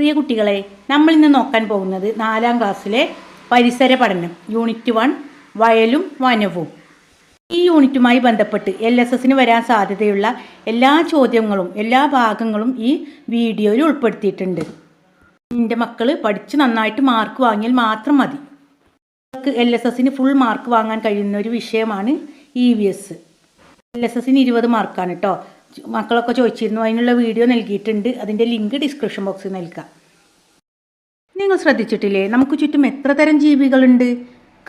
പ്രിയ കുട്ടികളെ നമ്മൾ ഇന്ന് നോക്കാൻ പോകുന്നത് നാലാം ക്ലാസ്സിലെ പരിസര പഠനം യൂണിറ്റ് വൺ വയലും വനവും. ഈ യൂണിറ്റുമായി ബന്ധപ്പെട്ട് എൽ എസ് എസിന് വരാൻ സാധ്യതയുള്ള എല്ലാ ചോദ്യങ്ങളും എല്ലാ ഭാഗങ്ങളും ഈ വീഡിയോയിൽ ഉൾപ്പെടുത്തിയിട്ടുണ്ട്. എന്റെ മക്കൾ പഠിച്ച് നന്നായിട്ട് മാർക്ക് വാങ്ങിയാൽ മാത്രം മതി. അവർക്ക് എൽ എസ് എസിന് ഫുൾ മാർക്ക് വാങ്ങാൻ കഴിയുന്ന ഒരു വിഷയമാണ് E V S L S എസിന് ഇരുപത് മാർക്കാണ് കേട്ടോ മക്കളൊക്കെ ചോദിച്ചിരുന്നു അതിനുള്ള വീഡിയോ നൽകിയിട്ടുണ്ട്. അതിന്റെ ലിങ്ക് ഡിസ്ക്രിപ്ഷൻ ബോക്സിൽ നൽകാം നിങ്ങൾ ശ്രദ്ധിച്ചിട്ടില്ലേ? നമുക്ക് ചുറ്റും എത്ര തരം ജീവികളുണ്ട്?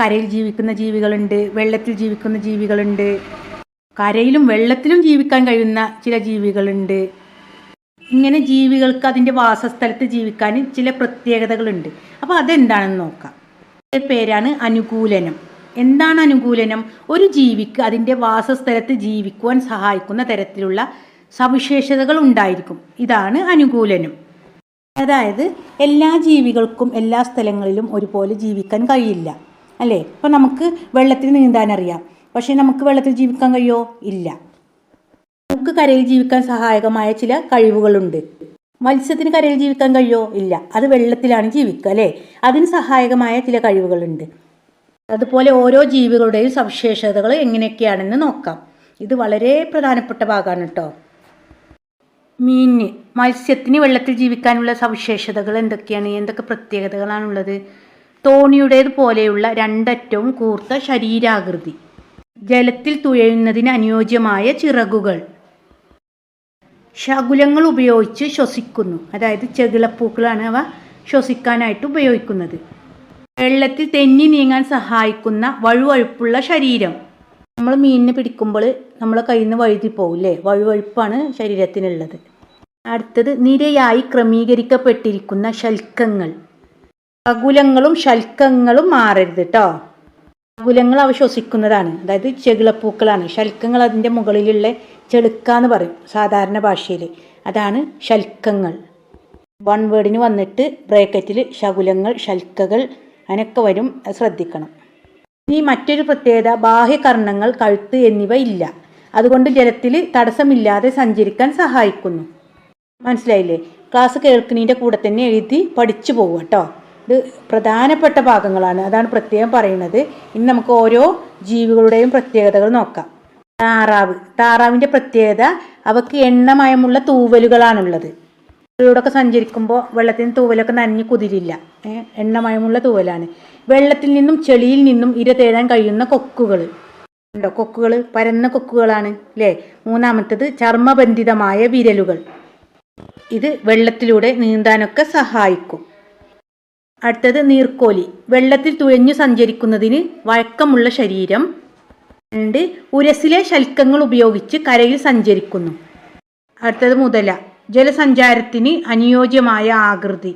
കരയിൽ ജീവിക്കുന്ന ജീവികളുണ്ട് വെള്ളത്തിൽ ജീവിക്കുന്ന ജീവികളുണ്ട് കരയിലും വെള്ളത്തിലും ജീവിക്കാൻ കഴിയുന്ന ചില ജീവികളുണ്ട്. ഇങ്ങനെ ജീവികൾക്ക് അതിന്റെ വാസസ്ഥലത്ത് ജീവിക്കാൻ ചില പ്രത്യേകതകളുണ്ട്. അപ്പോൾ അതെന്താണെന്ന് നോക്കാം. പേരാണ് അനുകൂലനം. എന്താണ് അനുകൂലനം? ഒരു ജീവിക്ക് അതിന്റെ വാസസ്ഥലത്ത് ജീവിക്കുവാൻ സഹായിക്കുന്ന തരത്തിലുള്ള സവിശേഷതകൾ ഉണ്ടായിരിക്കും. ഇതാണ് അനുകൂലനം. അതായത് എല്ലാ ജീവികൾക്കും എല്ലാ സ്ഥലങ്ങളിലും ഒരുപോലെ ജീവിക്കാൻ കഴിയില്ല. അല്ലേ? ഇപ്പം നമുക്ക് വെള്ളത്തിൽ നീന്താൻ അറിയാം പക്ഷേ നമുക്ക് വെള്ളത്തിൽ ജീവിക്കാൻ കഴിയോ? ഇല്ല. നമുക്ക് കരയിൽ ജീവിക്കാൻ സഹായകമായ ചില കഴിവുകളുണ്ട്. മത്സ്യത്തിന് കരയിൽ ജീവിക്കാൻ കഴിയോ? ഇല്ല. അത് വെള്ളത്തിലാണ് ജീവിക്കുക അല്ലേ? അതിന് സഹായകമായ ചില കഴിവുകളുണ്ട്. അതുപോലെ ഓരോ ജീവികളുടെയും സവിശേഷതകൾ എങ്ങനെയൊക്കെയാണെന്ന് നോക്കാം. ഇത് വളരെ പ്രധാനപ്പെട്ട ഭാഗമാണ് കേട്ടോ. മീനിന് മത്സ്യത്തിന് വെള്ളത്തിൽ ജീവിക്കാനുള്ള സവിശേഷതകൾ എന്തൊക്കെയാണ്? എന്തൊക്കെ പ്രത്യേകതകളാണുള്ളത്? തോണിയുടേത് പോലെയുള്ള രണ്ടറ്റവും കൂർത്ത ശരീരാകൃതി. ജലത്തിൽ തുഴയുന്നതിന് അനുയോജ്യമായ ചിറകുകൾ. ശകുലങ്ങൾ ഉപയോഗിച്ച് ശ്വസിക്കുന്നു. അതായത് ചെകിളപ്പൂക്കളാണ് അവ ശ്വസിക്കാനായിട്ട് ഉപയോഗിക്കുന്നത്. വെള്ളത്തിൽ തെന്നി നീങ്ങാൻ സഹായിക്കുന്ന വഴുവഴുപ്പുള്ള ശരീരം. നമ്മൾ മീനിനെ പിടിക്കുമ്പോൾ നമ്മളെ കയ്യിൽ നിന്ന് വഴുതി പോകില്ലേ വഴുവഴുപ്പാണ് ശരീരത്തിനുള്ളത്. അടുത്തത് നിരയായി ക്രമീകരിക്കപ്പെട്ടിരിക്കുന്ന ശൽക്കങ്ങൾ. അകുലങ്ങളും ശൽക്കങ്ങളും മാറരുത് കേട്ടോ അകുലങ്ങൾ അവ ശ്വസിക്കുന്നതാണ് അതായത് ചെകിളപ്പൂക്കളാണ്. ശൽക്കങ്ങൾ അതിന്റെ മുകളിലുള്ള ചെളുക്ക എന്ന് പറയും സാധാരണ ഭാഷയിൽ അതാണ് ശൽക്കങ്ങൾ. വൺ വേർഡിന് വന്നിട്ട് ബ്രേക്കറ്റിൽ ശകുലങ്ങൾ ശൽക്കകൾ അതിനൊക്കെ വരും ശ്രദ്ധിക്കണം. ഇനി മറ്റൊരു പ്രത്യേകത ബാഹ്യകർണങ്ങൾ കഴുത്ത് എന്നിവ ഇല്ല. അതുകൊണ്ട് ജലത്തിൽ തടസ്സമില്ലാതെ സഞ്ചരിക്കാൻ സഹായിക്കുന്നു. മനസ്സിലായില്ലേ? ക്ലാസ് കേൾക്കുന്നതിന്റെ കൂടെ തന്നെ എഴുതി പഠിച്ചു പോകുക കേട്ടോ ഇത് പ്രധാനപ്പെട്ട ഭാഗങ്ങളാണ്. അതാണ് പ്രത്യേകം പറയുന്നത്. ഇനി നമുക്ക് ഓരോ ജീവികളുടെയും പ്രത്യേകതകൾ നോക്കാം. താറാവ്. താറാവിന്റെ പ്രത്യേകത അവക്ക് എണ്ണമയമുള്ള തൂവലുകളാണുള്ളത്. ഇതിലൂടെയൊക്കെ സഞ്ചരിക്കുമ്പോൾ വെള്ളത്തിന് തൂവലൊക്കെ നനഞ്ഞ് കുതിരില്ല. എണ്ണമയമുള്ള തൂവലാണ്. വെള്ളത്തിൽ നിന്നും ചെളിയിൽ നിന്നും ഇര തേടാൻ കഴിയുന്ന കൊക്കുകൾ ഉണ്ടോ കൊക്കുകൾ പരന്ന കൊക്കുകളാണ് അല്ലേ മൂന്നാമത്തത് ചർമ്മബന്ധിതമായ വിരലുകൾ. ഇത് വെള്ളത്തിലൂടെ നീന്താനൊക്കെ സഹായിക്കും. അടുത്തത് നീർക്കോലി. വെള്ളത്തിൽ തുഴഞ്ഞു സഞ്ചരിക്കുന്നതിന് വഴക്കമുള്ള ശരീരം. രണ്ട് ഉരസിലെ ശൽക്കങ്ങൾ ഉപയോഗിച്ച് കരയിൽ സഞ്ചരിക്കുന്നു. അടുത്തത് മുതല. ജലസഞ്ചാരത്തിന് അനുയോജ്യമായ ആകൃതി.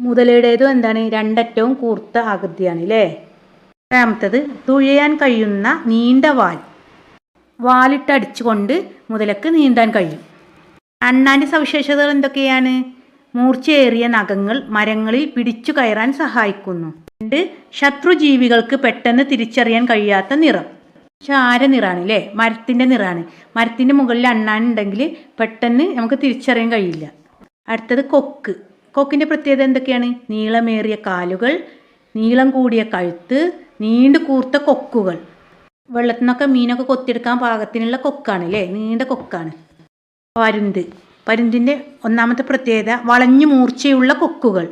മുതലയുടേതും എന്താണ്? രണ്ടറ്റവും കൂർത്ത ആകൃതിയാണ് അല്ലേ രണ്ടാമത്തത് തുഴയാൻ കഴിയുന്ന നീണ്ട വാൽ. വാലിട്ടടിച്ചുകൊണ്ട് മുതലക്ക് നീന്താൻ കഴിയും. അണ്ണാന്റെ സവിശേഷതകൾ എന്തൊക്കെയാണ്? മൂർച്ചയേറിയ നഖങ്ങൾ മരങ്ങളിൽ പിടിച്ചു കയറാൻ സഹായിക്കുന്നു. രണ്ട് ശത്രുജീവികൾക്ക് പെട്ടെന്ന് തിരിച്ചറിയാൻ കഴിയാത്ത നിറം. ചാര നിറാണ് അല്ലേ മരത്തിന്റെ നിറാണ്. മരത്തിന്റെ മുകളിൽ അണ്ണാനുണ്ടെങ്കിൽ പെട്ടെന്ന് നമുക്ക് തിരിച്ചറിയാൻ കഴിയില്ല. അടുത്തത് കൊക്ക്. കൊക്കിന്റെ പ്രത്യേകത എന്തൊക്കെയാണ്? നീളമേറിയ കാലുകൾ നീളം കൂടിയ കഴുത്ത് നീണ്ടു കൂർത്ത കൊക്കുകൾ. വെള്ളത്തിൽ നിന്നൊക്കെ മീനൊക്കെ കൊത്തിയെടുക്കാൻ പാകത്തിനുള്ള കൊക്കാണ് അല്ലേ നീണ്ട കൊക്കാണ്. പരുന്ത്. പരുന്തിന്റെ ഒന്നാമത്തെ പ്രത്യേകത വളഞ്ഞു മൂർച്ചയുള്ള കൊക്കുകൾ.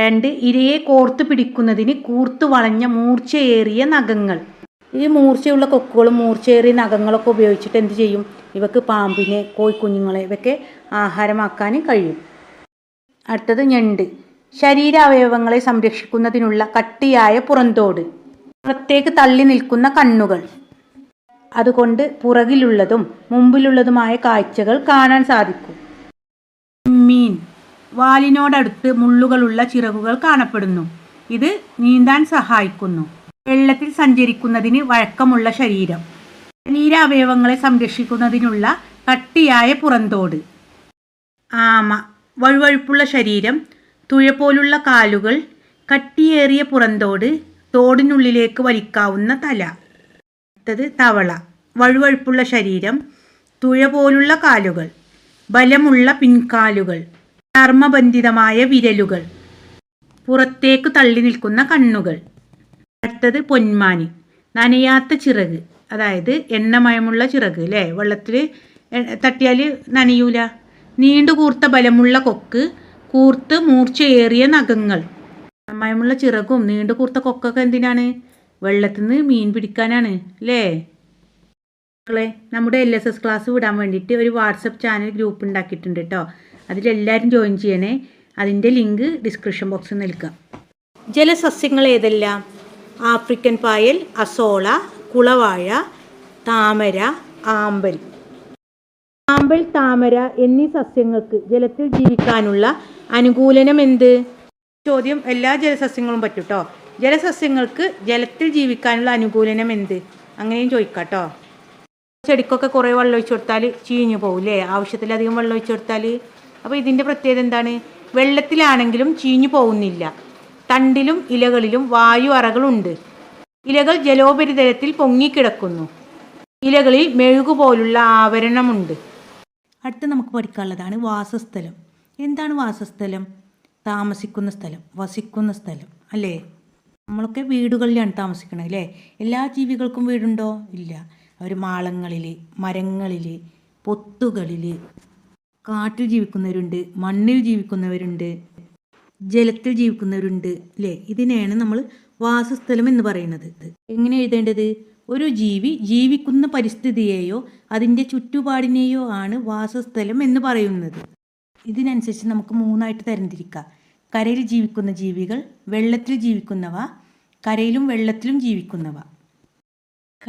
രണ്ട് ഇരയെ കോർത്തു പിടിക്കുന്നതിന് കൂർത്തു വളഞ്ഞ മൂർച്ചയേറിയ നഖങ്ങൾ. ഈ മൂർച്ചയുള്ള കൊക്കുകളും മൂർച്ചയേറിയ നഖങ്ങളൊക്കെ ഉപയോഗിച്ചിട്ട് എന്ത് ചെയ്യും? ഇവക്ക് പാമ്പിനെ കോഴിക്കുഞ്ഞുങ്ങളെ ഇവയ്ക്ക് ആഹാരമാക്കാൻ കഴിയും. അടുത്തത് ഞണ്ട്. ശരീരാവയവങ്ങളെ സംരക്ഷിക്കുന്നതിനുള്ള കട്ടിയായ പുറന്തോട്. പുറത്തേക്ക് തള്ളി നിൽക്കുന്ന കണ്ണുകൾ. അതുകൊണ്ട് പുറകിലുള്ളതും മുമ്പിലുള്ളതുമായ കാഴ്ചകൾ കാണാൻ സാധിക്കും. മീൻ. വാലിനോടടുത്ത് മുള്ളുകളുള്ള ചിറകുകൾ കാണപ്പെടുന്നു. ഇത് നീന്താൻ സഹായിക്കുന്നു. വെള്ളത്തിൽ സഞ്ചരിക്കുന്നതിന് വഴക്കമുള്ള ശരീരം. ശരീരാവയവങ്ങളെ സംരക്ഷിക്കുന്നതിനുള്ള കട്ടിയായ പുറന്തോട്. ആമ വഴുവഴുപ്പുള്ള ശരീരം തുഴ പോലുള്ള കാലുകൾ കട്ടിയേറിയ പുറന്തോട് തോടിനുള്ളിലേക്ക് വലിക്കാവുന്ന തല. അടുത്തത് തവള വഴുവഴുപ്പുള്ള ശരീരം തുഴ പോലുള്ള കാലുകൾ ബലമുള്ള പിൻകാലുകൾ ചർമ്മബന്ധിതമായ വിരലുകൾ. പുറത്തേക്ക് തള്ളി നിൽക്കുന്ന കണ്ണുകൾ. അടുത്തത് പൊന്മാനി. നനയാത്ത ചിറക്. അതായത് എണ്ണമയമുള്ള ചിറക് അല്ലേ വെള്ളത്തിൽ തട്ടിയാൽ നനയൂല. നീണ്ടു കൂർത്ത ബലമുള്ള കൊക്ക് കൂർത്ത് മൂർച്ചയേറിയ നഖങ്ങൾ. മയമുള്ള ചിറകും നീണ്ടു കൂർത്ത കൊക്കൊക്കെ എന്തിനാണ്? വെള്ളത്തിൽ നിന്ന് മീൻ പിടിക്കാനാണ് അല്ലേ മക്കളെ നമ്മുടെ എൽ എസ് എസ് ക്ലാസ് വിടാൻ വേണ്ടിയിട്ട് ഒരു വാട്സപ്പ് ചാനൽ ഗ്രൂപ്പ് ഉണ്ടാക്കിയിട്ടുണ്ട് കേട്ടോ അതിലെല്ലാവരും ജോയിൻ ചെയ്യണേ. അതിന്റെ ലിങ്ക് ഡിസ്ക്രിപ്ഷൻ ബോക്സിൽ നൽകാം ജലസസ്യങ്ങൾ ഏതെല്ലാം? ആഫ്രിക്കൻ പായൽ അസോള കുളവാഴ താമര ആമ്പൽ. ആമ്പൽ താമര എന്നീ സസ്യങ്ങൾക്ക് ജലത്തിൽ ജീവിക്കാനുള്ള അനുകൂലനം എന്ത് ചോദ്യം എല്ലാ ജലസസ്യങ്ങളും പറ്റൂട്ടോ? ജലസസ്യങ്ങൾക്ക് ജലത്തിൽ ജീവിക്കാനുള്ള അനുകൂലനം എന്ത് അങ്ങനെയും ചോദിക്കാം കേട്ടോ ചെടിക്കൊക്കെ കുറേ വെള്ളം ഒഴിച്ചു കൊടുത്താൽ ചീഞ്ഞു പോകില്ലേ ആവശ്യത്തിലധികം വെള്ളം ഒഴിച്ചു കൊടുത്താൽ അപ്പോൾ ഇതിന്റെ പ്രത്യേകത എന്താണ്? വെള്ളത്തിലാണെങ്കിലും ചീഞ്ഞു പോകുന്നില്ല. തണ്ടിലും ഇലകളിലും വായു അറകളുണ്ട്. ഇലകൾ ജലോപരിതലത്തിൽ പൊങ്ങിക്കിടക്കുന്നു. ഇലകളിൽ മെഴുകുപോലുള്ള ആവരണമുണ്ട്. അടുത്ത് നമുക്ക് പഠിക്കാനുള്ളതാണ് വാസസ്ഥലം. എന്താണ് വാസസ്ഥലം? താമസിക്കുന്ന സ്ഥലം വസിക്കുന്ന സ്ഥലം അല്ലേ? നമ്മളൊക്കെ വീടുകളിലാണ് താമസിക്കുന്നത് അല്ലേ? എല്ലാ ജീവികൾക്കും വീടുണ്ടോ? ഇല്ല. അവർ മാളങ്ങളിൽ മരങ്ങളിൽ പൊത്തുകളിൽ കാട്ടിൽ ജീവിക്കുന്നവരുണ്ട് മണ്ണിൽ ജീവിക്കുന്നവരുണ്ട്. ജലത്തിൽ ജീവിക്കുന്നവരുണ്ട് അല്ലേ ഇതിനെയാണ് നമ്മൾ വാസസ്ഥലം എന്ന് പറയുന്നത്. എങ്ങനെ എഴുതേണ്ടത്? ഒരു ജീവി ജീവിക്കുന്ന പരിസ്ഥിതിയെയോ അതിന്റെ ചുറ്റുപാടിനെയോ ആണ് വാസസ്ഥലം എന്ന് പറയുന്നത്. ഇതിനനുസരിച്ച് നമുക്ക് മൂന്നായിട്ട് തരംതിരിക്കാം. കരയിൽ ജീവിക്കുന്ന ജീവികൾ വെള്ളത്തിൽ ജീവിക്കുന്നവ കരയിലും വെള്ളത്തിലും ജീവിക്കുന്നവ.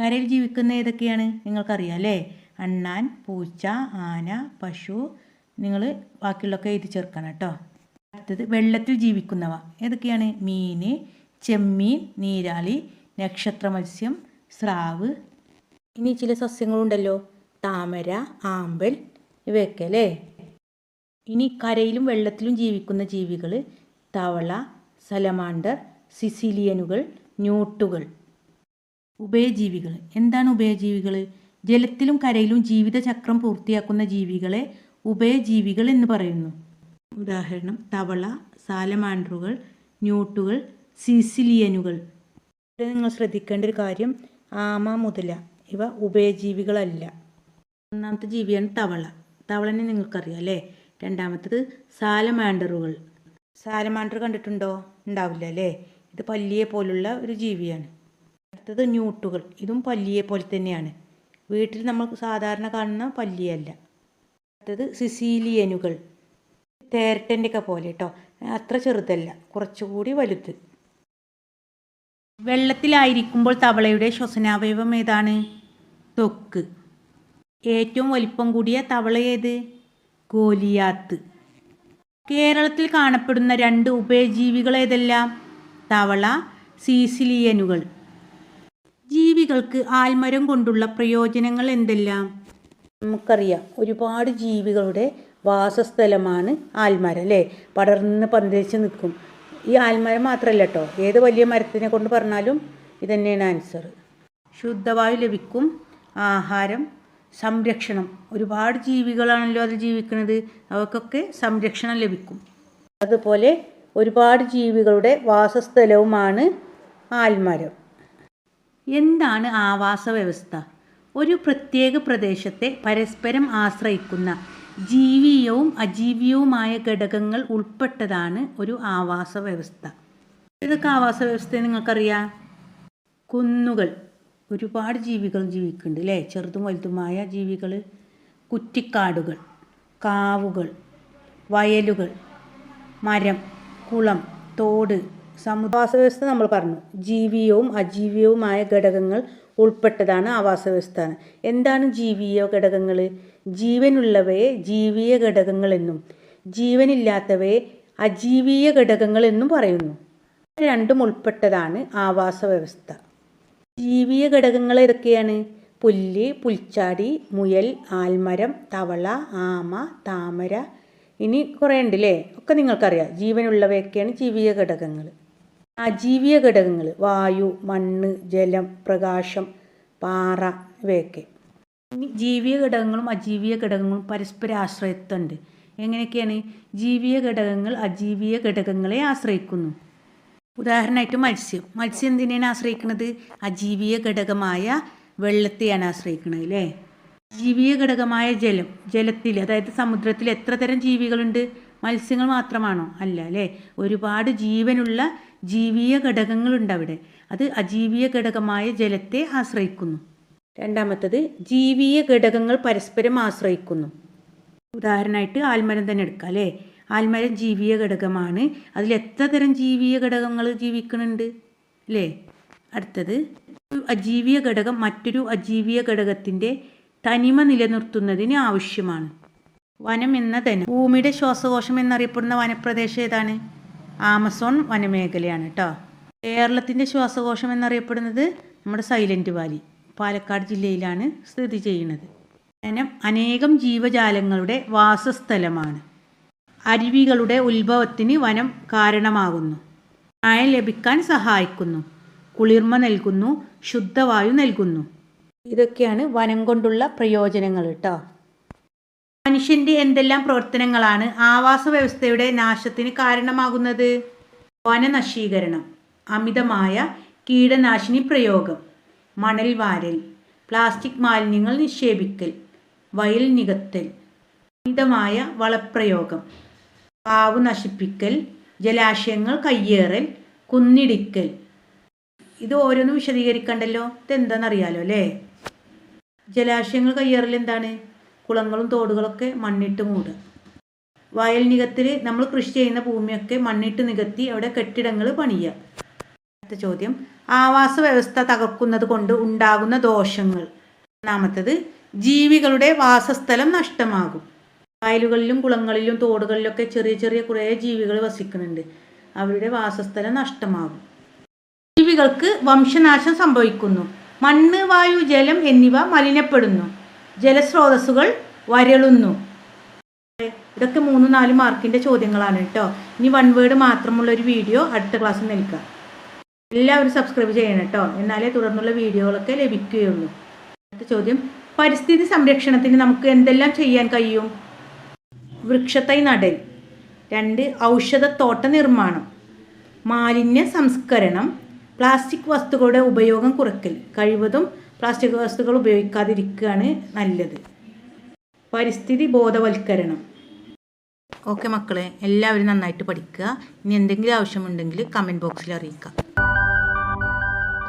കരയിൽ ജീവിക്കുന്ന ഏതൊക്കെയാണ്? നിങ്ങൾക്കറിയാം അല്ലേ അണ്ണാൻ പൂച്ച ആന പശു നിങ്ങൾ ബാക്കിയുള്ളതൊക്കെ എഴുതി ചേർക്കണം കേട്ടോ. അടുത്തത് വെള്ളത്തിൽ ജീവിക്കുന്നവ. ഏതൊക്കെയാണ്? മീൻ ചെമ്മീൻ നീരാളി നക്ഷത്ര മത്സ്യം സ്രാവ്. ഇനി ചില സസ്യങ്ങളുണ്ടല്ലോ. താമര ആമ്പൽ ഇവയൊക്കെ അല്ലേ ഇനി കരയിലും വെള്ളത്തിലും ജീവിക്കുന്ന ജീവികൾ തവള സലമാണ്ടർ സിസിലിയനുകൾ ന്യൂട്ടുകൾ. ഉഭയജീവികൾ. എന്താണ് ഉഭയജീവികൾ? ജലത്തിലും കരയിലും ജീവിതചക്രം പൂർത്തിയാക്കുന്ന ജീവികളെ ഉഭയജീവികൾ എന്ന് പറയുന്നു. ഉദാഹരണം തവള സാലമാൻഡറുകൾ ന്യൂട്ടുകൾ സിസിലിയനുകൾ. ഇവിടെ നിങ്ങൾ ശ്രദ്ധിക്കേണ്ട ഒരു കാര്യം ആമ മുതല ഇവ ഉഭയജീവികളല്ല. ഒന്നാമത്തെ ജീവിയാണ് തവള. തവളനെ നിങ്ങൾക്കറിയാം അല്ലേ? രണ്ടാമത്തത് സാലമാൻഡറുകൾ സാലമാൻഡർ കണ്ടിട്ടുണ്ടോ? ഉണ്ടാവില്ല അല്ലേ? ഇത് പല്ലിയെ പോലുള്ള ഒരു ജീവിയാണ്. അടുത്തത് ന്യൂട്ടുകൾ ഇതും പല്ലിയെ പോലെ തന്നെയാണ്. വീട്ടിൽ നമ്മൾ സാധാരണ കാണുന്ന പല്ലിയല്ല. അടുത്തത് സിസീലിയനുകൾ. തേരട്ടന്റെ ഒക്കെ പോലെ കേട്ടോ അത്ര ചെറുതല്ല. കുറച്ചുകൂടി വലുത്. വെള്ളത്തിലായിരിക്കുമ്പോൾ തവളയുടെ ശ്വസനാവയവം ഏതാണ്? തൊക്ക്. ഏറ്റവും വലിപ്പം കൂടിയ തവള ഏത്? ഗോലിയാത്ത്. കേരളത്തിൽ കാണപ്പെടുന്ന രണ്ട് ഉഭയജീവികൾ ഏതെല്ലാം? തവള സീസിലിയനുകൾ. ജീവികൾക്ക് ആൽമരം കൊണ്ടുള്ള പ്രയോജനങ്ങൾ എന്തെല്ലാം? നമുക്കറിയാം. ഒരുപാട് ജീവികളുടെ വാസസ്ഥലമാണ് ആൽമരം അല്ലേ? പടർന്ന് പന്തലിച്ച് നിൽക്കും. ഈ ആൽമരം മാത്രമല്ല കേട്ടോ ഏത് വലിയ മരത്തിനെ കൊണ്ട് പറഞ്ഞാലും ഇതന്നെയാണ് ആൻസർ. ശുദ്ധവായു ലഭിക്കും ആഹാരം സംരക്ഷണം. ഒരുപാട് ജീവികളാണല്ലോ അതിൽ ജീവിക്കുന്നത്. അവക്കൊക്കെ സംരക്ഷണം ലഭിക്കും. അതുപോലെ ഒരുപാട് ജീവികളുടെ വാസസ്ഥലവുമാണ് ആൽമരം. എന്താണ് ആവാസ വ്യവസ്ഥ? ഒരു പ്രത്യേക പ്രദേശത്തെ പരസ്പരം ആശ്രയിക്കുന്ന ജീവിയവും അജീവിയവുമായ ഘടകങ്ങൾ ഉൾപ്പെട്ടതാണ് ഒരു ആവാസ വ്യവസ്ഥ ഇതൊക്കെ ആവാസ വ്യവസ്ഥ നിങ്ങൾക്കറിയാം? കുന്നുകൾ. ഒരുപാട് ജീവികൾ ജീവിക്കുന്നുണ്ട് അല്ലേ ചെറുതും വലുതുമായ ജീവികൾ. കുറ്റിക്കാടുകൾ കാവുകൾ വയലുകൾ മരം കുളം തോട് സമുദാസ വ്യവസ്ഥ നമ്മൾ പറഞ്ഞു. ജീവിയവും അജീവിയവുമായ ഘടകങ്ങൾ ഉൾപ്പെട്ടതാണ് ആവാസ വ്യവസ്ഥ എന്താണ് ജീവീയ ഘടകങ്ങൾ? ജീവനുള്ളവയെ ജീവിയ ഘടകങ്ങൾ എന്നും ജീവനില്ലാത്തവയെ അജീവീയ ഘടകങ്ങളെന്നും പറയുന്നു. രണ്ടും ഉൾപ്പെട്ടതാണ് ആവാസ വ്യവസ്ഥ ജീവിയ ഘടകങ്ങൾ ഏതൊക്കെയാണ്? പുല്ല് പുൽച്ചാടി മുയൽ ആൽമരം തവള ആമ താമര. ഇനി കുറേ ഉണ്ട് അല്ലേ ഒക്കെ നിങ്ങൾക്കറിയാം. ജീവനുള്ളവയൊക്കെയാണ് ജീവിയ ഘടകങ്ങൾ. അജീവിയ ഘടകങ്ങൾ വായു മണ്ണ് ജലം പ്രകാശം പാറ ഇവയൊക്കെ. ഇനി ജീവീയ ഘടകങ്ങളും അജീവിയ ഘടകങ്ങളും പരസ്പര ആശ്രയത്വമുണ്ട്. എങ്ങനെയൊക്കെയാണ്? ജീവിയ ഘടകങ്ങൾ അജീവിയ ഘടകങ്ങളെ ആശ്രയിക്കുന്നു. ഉദാഹരണമായിട്ട് മത്സ്യം. മത്സ്യം എന്തിനാണ് ആശ്രയിക്കുന്നത്? അജീവിയ ഘടകമായ വെള്ളത്തെയാണ് ആശ്രയിക്കുന്നത് അല്ലേ? ജീവിയ ഘടകമായ ജലം ജലത്തിൽ അതായത് സമുദ്രത്തിൽ എത്ര തരം ജീവികളുണ്ട്? മത്സ്യങ്ങൾ മാത്രമാണോ? അല്ല അല്ലേ? ഒരുപാട് ജീവനുള്ള ജീവീയ ഘടകങ്ങളുണ്ട് അവിടെ അത് അജീവീയ ഘടകമായ ജലത്തെ ആശ്രയിക്കുന്നു. രണ്ടാമത്തത് ജീവീയ ഘടകങ്ങൾ പരസ്പരം ആശ്രയിക്കുന്നു. ഉദാഹരണമായിട്ട് ആൽമരം തന്നെ എടുക്കാം അല്ലേ? ആൽമരം ജീവീയ ഘടകമാണ്. അതിൽ എത്ര തരം ജീവീയ ഘടകങ്ങൾ ജീവിക്കുന്നുണ്ട് അല്ലേ? അടുത്തത് ഒരു അജീവീയ ഘടകം മറ്റൊരു അജീവീയ ഘടകത്തിന്റെ തനിമ നിലനിർത്തുന്നതിന് ആവശ്യമാണ്. വനം എന്ന ധനം. ഭൂമിയുടെ ശ്വാസകോശം എന്നറിയപ്പെടുന്ന വനപ്രദേശം ഏതാണ്? ആമസോൺ വനമേഖലയാണ് കേട്ടോ കേരളത്തിന്റെ ശ്വാസകോശം എന്നറിയപ്പെടുന്നത് നമ്മുടെ സൈലന്റ് വാലി പാലക്കാട് ജില്ലയിലാണ് സ്ഥിതി ചെയ്യുന്നത്. വനം അനേകം ജീവജാലങ്ങളുടെ വാസസ്ഥലമാണ്. അരുവികളുടെ ഉത്ഭവത്തിന് വനം കാരണമാകുന്നു. മഴ ലഭിക്കാൻ സഹായിക്കുന്നു. കുളിർമ നൽകുന്നു ശുദ്ധവായു നൽകുന്നു. ഇതൊക്കെയാണ് വനം കൊണ്ടുള്ള പ്രയോജനങ്ങൾ കേട്ടോ മനുഷ്യന്റെ എന്തെല്ലാം പ്രവർത്തനങ്ങളാണ് ആവാസ വ്യവസ്ഥയുടെ നാശത്തിന് കാരണമാകുന്നത്? വനനശീകരണം അമിതമായ കീടനാശിനി പ്രയോഗം മണൽ വാരൽ പ്ലാസ്റ്റിക് മാലിന്യങ്ങൾ നിക്ഷേപിക്കൽ വയൽ നികത്തൽ അമിതമായ വളപ്രയോഗം പാവ് നശിപ്പിക്കൽ ജലാശയങ്ങൾ കയ്യേറൽ കുന്നിടിക്കൽ. ഇത് ഓരോന്നും വിശദീകരിക്കണ്ടല്ലോ? ഇതെന്താണെന്നറിയാലോ അല്ലേ? ജലാശയങ്ങൾ കയ്യേറൽ എന്താണ്? കുളങ്ങളും തോടുകളൊക്കെ മണ്ണിട്ട് മൂടുക വയൽ നികത്തിൽ നമ്മൾ കൃഷി ചെയ്യുന്ന ഭൂമിയൊക്കെ മണ്ണിട്ട് നികത്തി അവിടെ കെട്ടിടങ്ങൾ പണിയുക. അടുത്ത ചോദ്യം. ആവാസ വ്യവസ്ഥ തകർക്കുന്നത് കൊണ്ട് ഉണ്ടാകുന്ന ദോഷങ്ങൾ. ഒന്നാമത്തത് ജീവികളുടെ വാസസ്ഥലം നഷ്ടമാകും. വയലുകളിലും കുളങ്ങളിലും തോടുകളിലൊക്കെ ചെറിയ ചെറിയ കുറേ ജീവികൾ വസിക്കുന്നുണ്ട്. അവരുടെ വാസസ്ഥലം നഷ്ടമാകും. ജീവികൾക്ക് വംശനാശം സംഭവിക്കുന്നു. മണ്ണ് വായു ജലം എന്നിവ മലിനപ്പെടുന്നു. ജലസ്രോതസ്സുകൾ വരളുന്നു. ഇതൊക്കെ മൂന്ന് നാല് മാർക്കിന്റെ ചോദ്യങ്ങളാണ് കേട്ടോ. ഇനി വൺ വേർഡ് മാത്രമുള്ള ഒരു വീഡിയോ അടുത്ത ക്ലാസ്സിൽ നിൽക്കാം. എല്ലാവരും സബ്സ്ക്രൈബ് ചെയ്യണം കേട്ടോ. എന്നാലേ തുടർന്നുള്ള വീഡിയോകളൊക്കെ ലഭിക്കുകയുള്ളൂ. അടുത്ത ചോദ്യം പരിസ്ഥിതി സംരക്ഷണത്തിന് നമുക്ക് എന്തെല്ലാം ചെയ്യാൻ കഴിയും? വൃക്ഷത്തൈ നടൽ. രണ്ട് ഔഷധത്തോട്ട നിർമ്മാണം. മാലിന്യ സംസ്കരണം. പ്ലാസ്റ്റിക് വസ്തുക്കളുടെ ഉപയോഗം കുറയ്ക്കൽ. കഴിവതും പ്ലാസ്റ്റിക് വസ്തുക്കൾ ഉപയോഗിക്കാതിരിക്കുകയാണ് നല്ലത്. പരിസ്ഥിതി ബോധവൽക്കരണം. ഓക്കെ മക്കളെ എല്ലാവരും നന്നായിട്ട് പഠിക്കുക. ഇനി എന്തെങ്കിലും ആവശ്യമുണ്ടെങ്കിൽ കമന്റ് ബോക്സിൽ അറിയിക്കാം